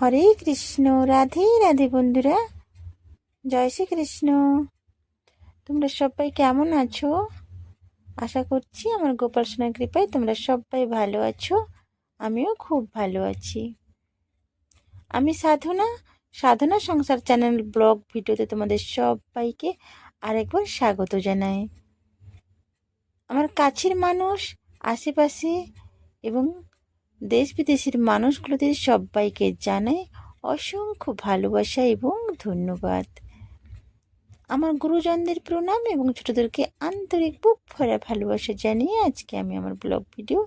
হরে কৃষ্ণ, রাধে রাধে বন্ধুরা। জয় শ্রী কৃষ্ণ তোমরা সবাই কেমন আছো? আশা করছি আমার গোপাল সোনার কৃপায় তোমরা সবাই ভালো আছো, আমিও খুব ভালো আছি। আমি সাধনা সাধনা সংসার চ্যানেল ব্লগ ভিডিওতে তোমাদের সবাইকে আরেকবার স্বাগত জানাই। আমার কাছের মানুষ, আশেপাশে এবং দেশ বিদেশের মানুষগুলোদের সবাইকে জানাই অসংখ্য ভালোবাসা এবং ধন্যবাদ। আমার গুরুজনদের প্রণাম এবং ছোটদেরকে আন্তরিক বুক ভরা ভালোবাসা জানিয়ে আজকে আমি আমার ব্লগ ভিডিও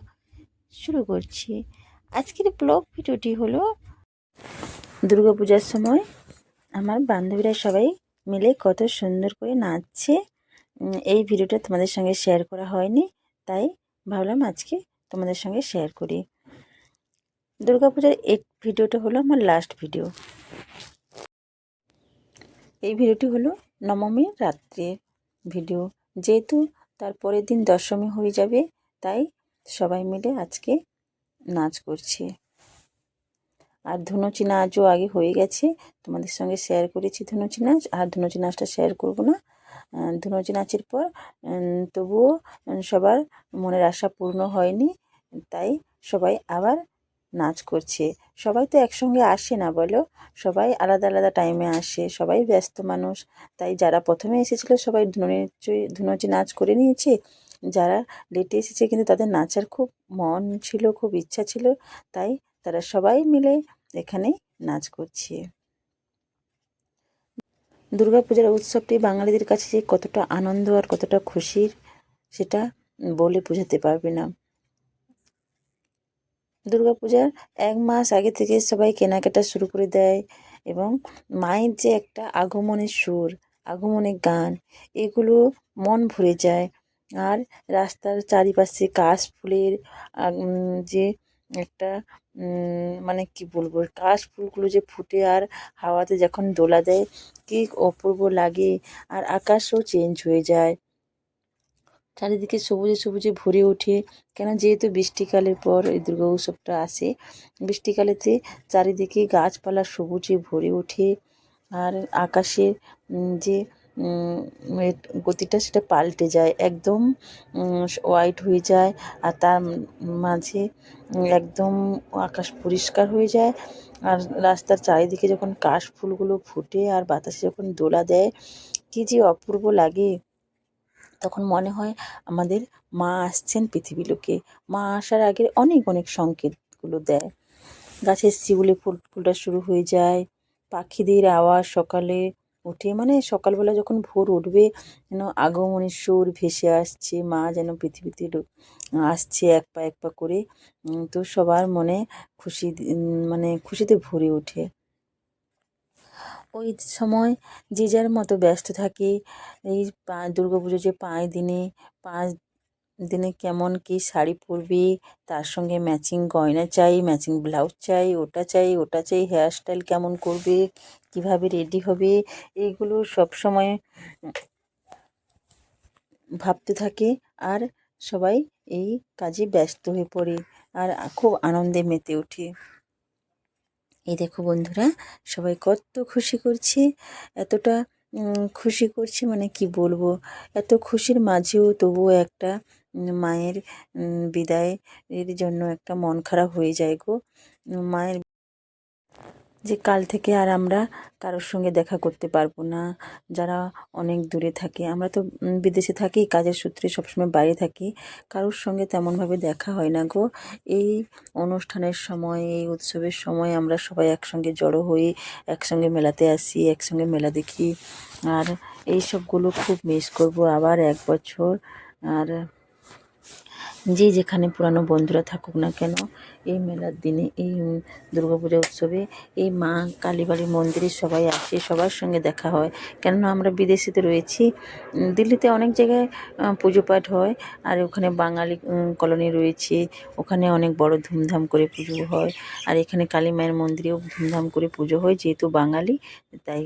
শুরু করছি। আজকের ব্লগ ভিডিওটি হলো দুর্গাপূজার সময় আমার বান্ধবীরা সবাই মিলে কত সুন্দর করে নাচছে। এই ভিডিওটা তোমাদের সঙ্গে শেয়ার করা হয়নি, তাই ভাবলাম আজকে তোমাদের সঙ্গে শেয়ার করি। দুর্গাপূজার এই ভিডিওটা হলো আমার লাস্ট ভিডিও এই ভিডিওটি হলো নবমীর রাত্রের ভিডিও যেহেতু তার পরের দিন দশমী হয়ে যাবে, তাই সবাই মিলে আজকে নাচ করছে। আর ধুনুচি নাচও আগে হয়ে গেছে, তোমাদের সঙ্গে শেয়ার করেছি ধুনুচি নাচ, আর ধুনুচি নাচটা শেয়ার করব না। ধুনুচি নাচের পর তবুও সবার মনের আশা পূর্ণ হয়নি, তাই সবাই আবার নাচ করছে। সবাই তো একসঙ্গে আসে না বলো? সবাই আলাদা আলাদা টাইমে আসে, সবাই ব্যস্ত মানুষ। তাই যারা প্রথমে এসেছিল সবাই ধুনুচি ধুনুচি নাচ করে নিয়েছে। যারা লেটে এসেছে কিন্তু তাদের নাচার খুব মন ছিল, খুব ইচ্ছা ছিল। তাই তারা সবাই মিলে এখানে নাচ করছে। দুর্গাপূজার উৎসবটি বাঙালিদের কাছে যে কতটা আনন্দ আর কতটা খুশির, সেটা বলে বোঝাতে পারবে না। দুর্গাপূজার এক মাস আগে থেকে সবাই কেনাকাটা শুরু করে দেয় এবং মায়ের যে একটা আগমনের সুর, আগমনের গান, এগুলো মন ভরে যায়। আর রাস্তার চারিপাশে কাশ ফুলের যে একটা মানে কি বলব, কাশ ফুলগুলো যে ফুটে আর হাওয়াতে যখন দোলা দেয়, কি অপূর্ব লাগে। আর আকাশও চেঞ্জ হয়ে যায়। চারিদিকে সবুজে সবুজে ভরে ওঠে। কেন যেহেতু বৃষ্টিকালের পর এই দুর্গা উৎসবটা আসে, বৃষ্টিকালেতে চারিদিকে গাছপালা সবুজে ভরে ওঠে আর আকাশের যে গতিটা সেটা পাল্টে যায়, একদম হোয়াইট হয়ে যায় আর তার মাঝে একদম আকাশ পরিষ্কার হয়ে যায় আর রাস্তার চারিদিকে যখন কাশ ফুলগুলো ফুটে আর বাতাসে যখন দোলা দেয়, কি যে অপূর্ব লাগে। তখন মনে হয় আমাদের মা আসছেন পৃথিবী লোকে। মা আসার আগে অনেক অনেক সংকেতগুলো দেয়। গাছের শিউলে ফুল, ফুলটা শুরু হয়ে যায়। পাখিদের আওয়াজ সকালে উঠে মানে সকালবেলা যখন ভোর উঠবে, যেন আগমনের সুর ভেসে আসছে। মা যেন পৃথিবীতে আসছে এক পা এক পা করে। তো সবার মনে খুশি মানে খুশিতে ভরে ওঠে। ওই সময় যে যার মতো ব্যস্ত থাকে। এই দুর্গা পুজো যে পাঁচ দিনে পাঁচ দিনে কেমন কী শাড়ি পরবে, তার সঙ্গে ম্যাচিং গয়না চাই ম্যাচিং ব্লাউজ চাই, ওটা চাই ওটা চাই হেয়ার স্টাইল কেমন করবে, কীভাবে রেডি হবে, এইগুলো সব সময় ভাবতে থাকে। আর সবাই এই কাজে ব্যস্ত হয়ে পড়ে, আর খুব আনন্দে মেতে ওঠে এই দেখো বন্ধুরা, সবাই কত খুশি করছে, এতটা খুশি করছে মানে কি বলব, এত খুশির মাঝেও তবুও একটা মায়ের বিদায় বিদায়ের জন্য একটা মন খারাপ হয়ে যায় গো মায়ের যে কাল থেকে আর আমরা কারোর সঙ্গে দেখা করতে পারব না। যারা অনেক দূরে থাকে। আমরা তো বিদেশে থাকি, কাজের সূত্রে সবসময় বাইরে থাকি। কারোর সঙ্গে তেমনভাবে দেখা হয় না গো। এই অনুষ্ঠানের সময়, এই উৎসবের সময় আমরা সবাই একসঙ্গে জড়ো হই, একসঙ্গে মেলাতে আসি, একসঙ্গে মেলা দেখি। আর এই সবগুলো খুব মিস করব আবার এক বছর। আর যে যেখানে পুরানো বন্ধুরা থাকুক না কেন এই মেলার দিনে, এই দুর্গাপূজা উৎসবে এই মা কালীবাড়ি মন্দিরে সবাই আসে, সবার সঙ্গে দেখা হয়। কেননা আমরা বিদেশেতে রয়েছি দিল্লিতে অনেক জায়গায় পুজো পাঠ হয় আর ওখানে বাঙালি কলোনি রয়েছে, ওখানে অনেক বড় ধুমধাম করে পুজো হয় আর এখানে কালী মায়ের মন্দিরেও ধুমধাম করে পুজো হয় যেহেতু বাঙালি, তাই।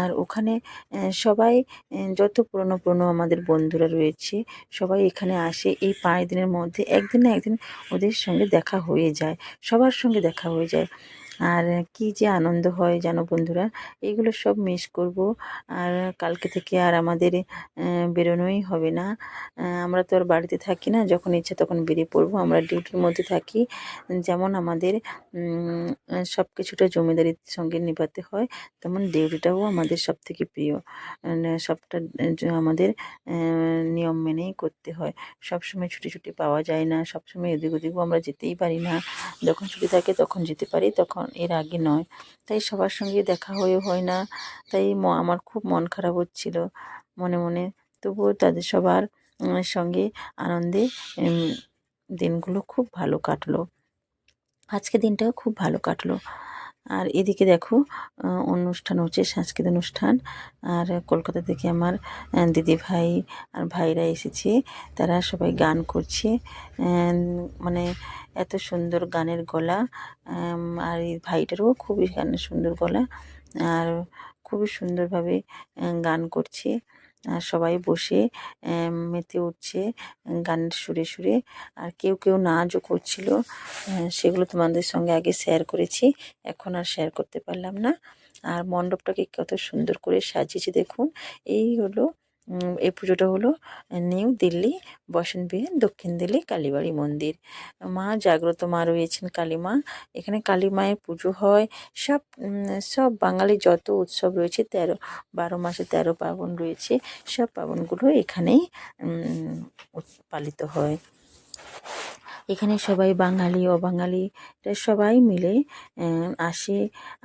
আর ওখানে সবাই যত পুরনো পুরনো আমাদের বন্ধুরা রয়েছে, সবাই এখানে আসে, এই পাঁচ দিনের মধ্যে একদিন না একদিন ওদের সঙ্গে দেখা হয়ে যায় সবার সঙ্গে দেখা হয়ে যায়। আর কি যে আনন্দ হয় জানো বন্ধুরা? এগুলো সব মিস করব। আর কালকে থেকে আর আমাদের বেরোনোই হবে না। আমরা তো আর বাড়িতে থাকি না, যখন ইচ্ছা তখন বেরিয়ে পড়ব। আমরা ডিউটির মধ্যে থাকি। যেমন আমাদের সব কিছুটা জমিদারির সঙ্গে নিভাতে হয়, তেমন ডিউটিটাও আমাদের সব থেকে প্রিয় সবটা আমাদের নিয়ম মেনেই করতে হয়। সবসময় ছুটি ছুটি পাওয়া যায় না, সবসময় এদিক ওদিকও আমরা যেতেই পারি না। যখন ছুটি থাকে তখন যেতে পারি, তখন এর আগে নয়। তাই সবার সঙ্গে দেখা হয়ে হয় না। তাই আমার খুব মন খারাপ হচ্ছিল মনে মনে। তবুও তাদের সবার সঙ্গে আনন্দে দিনগুলো খুব ভালো কাটলো। আজকে দিনটাও খুব ভালো কাটলো। আর এদিকে দেখো অনুষ্ঠান হচ্ছে, সাংস্কৃতিক অনুষ্ঠান। আর কলকাতা থেকে আমার দিদি ভাই আর ভাইরা এসেছে। তারা সবাই গান করছে। মানে এত সুন্দর গানের গলা। আর এই ভাইটারও খুবই গানের সুন্দর গলা। আর খুবই সুন্দরভাবে গান করছে। সবাই বসে মেতে উঠছে গানের সুরে সুরে। আর কেউ কেউ নাচও করছিল। সেগুলো তোমাদের সঙ্গে আগে শেয়ার করেছি। এখন আর শেয়ার করতে পারলাম না। আর মণ্ডপটাকে কত সুন্দর করে সাজিয়েছে দেখুন। এই হলো এই পুজোটা হলো নিউ দিল্লি, বসন্ত বিহার, দক্ষিণ দিল্লি, কালীবাড়ি মন্দির। মা জাগ্রত মা রয়েছেন কালীমা। এখানে কালী মায়ের পুজো হয়। সব সব বাঙালি যত উৎসব রয়েছে, তেরো, বারো মাসে তেরো পার্বণ রয়েছে, সব পার্বণগুলো এখানেই পালিত হয়। এখানে সবাই বাঙালি, অবাঙালি সবাই মিলে আসে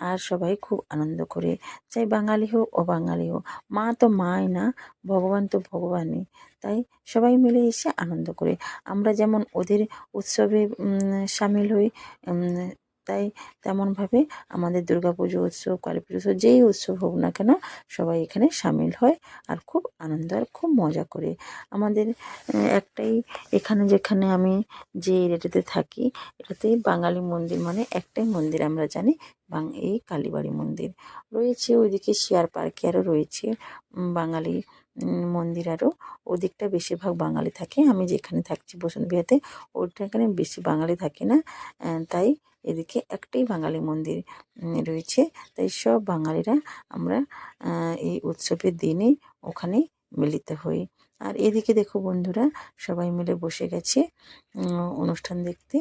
আর সবাই খুব আনন্দ করে। চাই বাঙালি হোক, অবাঙালি হোক। মা তো মাই না, ভগবান তো ভগবানই। তাই সবাই মিলে এসে আনন্দ করে। আমরা যেমন ওদের উৎসবে সামিল হই তাই তেমনভাবে আমাদের দুর্গা পুজো উৎসব কালী পুজো উৎসব, যেই উৎসব হোক না কেন সবাই এখানে সামিল হয় আর খুব আনন্দ আর খুব মজা করে। আমাদের একটাই এখানে যেখানে আমি যে এরিয়াটাতে থাকি, এটাতেই বাঙালি মন্দির মানে একটাই মন্দির আমরা জানি, বাং, এই কালীবাড়ি মন্দির। রয়েছে ওইদিকে শেয়ার পার্কে আরও রয়েছে বাঙালি মন্দির আরও। ওদিকটা বেশিরভাগ বাঙালি থাকে, আমি যেখানে থাকছি বসন্ত বিহাতে ওইটা এখানে বেশি বাঙালি থাকে না তাই এদিকে একটাই বাঙালি মন্দির রয়েছে। তাই সব বাঙালিরা আমরা এই উৎসবের দিনে ওখানে মিলিত হই। আর এদিকে দেখো বন্ধুরা, সবাই মিলে বসে গেছে অনুষ্ঠান দেখতে।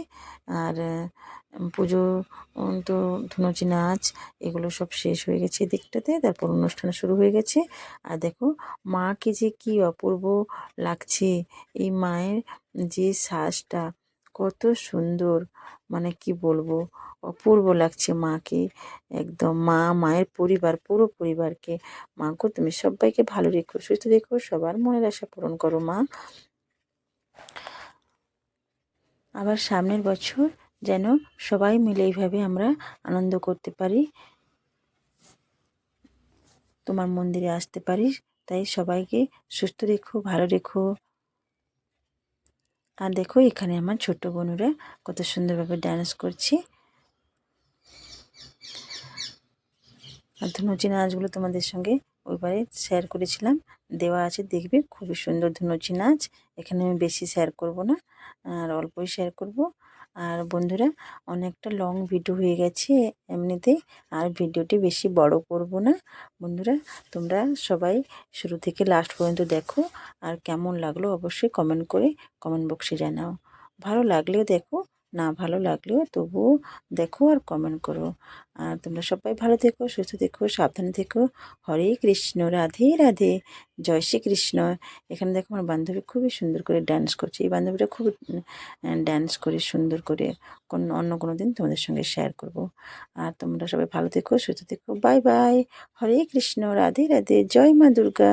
আর পুজো তো ধুনুচি নাচ, এগুলো সব শেষ হয়ে গেছে এদিকটাতে। তারপর অনুষ্ঠান শুরু হয়ে গেছে। আর দেখো, মাকে যে কি অপূর্ব লাগছে, এই মায়ের যে সাজটা কত সুন্দর মানে কি বলব, অপূর্ব লাগছে মাকে, একদম মা, মায়ের পরিবার, পুরো পরিবারকে। মা গো, তুমি সবাইকে ভালো রেখো, সুস্থ রেখো, সবার মনের আশা পূরণ করো মা। আবার সামনের বছর যেন সবাই মিলে এইভাবে আমরা আনন্দ করতে পারি, তোমার মন্দিরে আসতে পারি, তাই সবাইকে সুস্থ রেখো, ভালো রেখো। আর দেখো এখানে আমার ছোট বোনুরা কত সুন্দরভাবে ডান্স করছি। আর ধুনুচি নাচগুলো তোমাদের সঙ্গে ওইবারে শেয়ার করেছিলাম। দেওয়া আছে, দেখবে খুবই সুন্দর ধুনুচি নাচ। এখানে আমি বেশি শেয়ার করব না, আর অল্পই শেয়ার করব। আর বন্ধুরা, অনেকটা লং ভিডিও হয়ে গেছে এমনিতেই, আর ভিডিওটি বেশি বড় করব না। বন্ধুরা, তোমরা সবাই শুরু থেকে লাস্ট পর্যন্ত দেখো, আর কেমন লাগল অবশ্যই কমেন্ট করে কমেন্ট বক্সে জানাও। ভালো লাগলেও দেখো না ভালো লাগলেও তবুও দেখো আর কমেন্ট করো। আর তোমরা সবাই ভালো থেকো, সুস্থ থেকো, সাবধানে থেকো। হরে কৃষ্ণ, রাধে রাধে। জয় শ্রী কৃষ্ণ এখানে দেখো আমার বান্ধবী খুবই সুন্দর করে ডান্স করছে। এই বান্ধবীটা খুব ডান্স করে, সুন্দর করে কোন, অন্য কোনো দিন তোমাদের সঙ্গে শেয়ার করব। আর তোমরা সবাই ভালো থেকো, সুস্থ থেকো। Bye bye Hare Krishna, Radhe Radhe. জয় মা দুর্গা।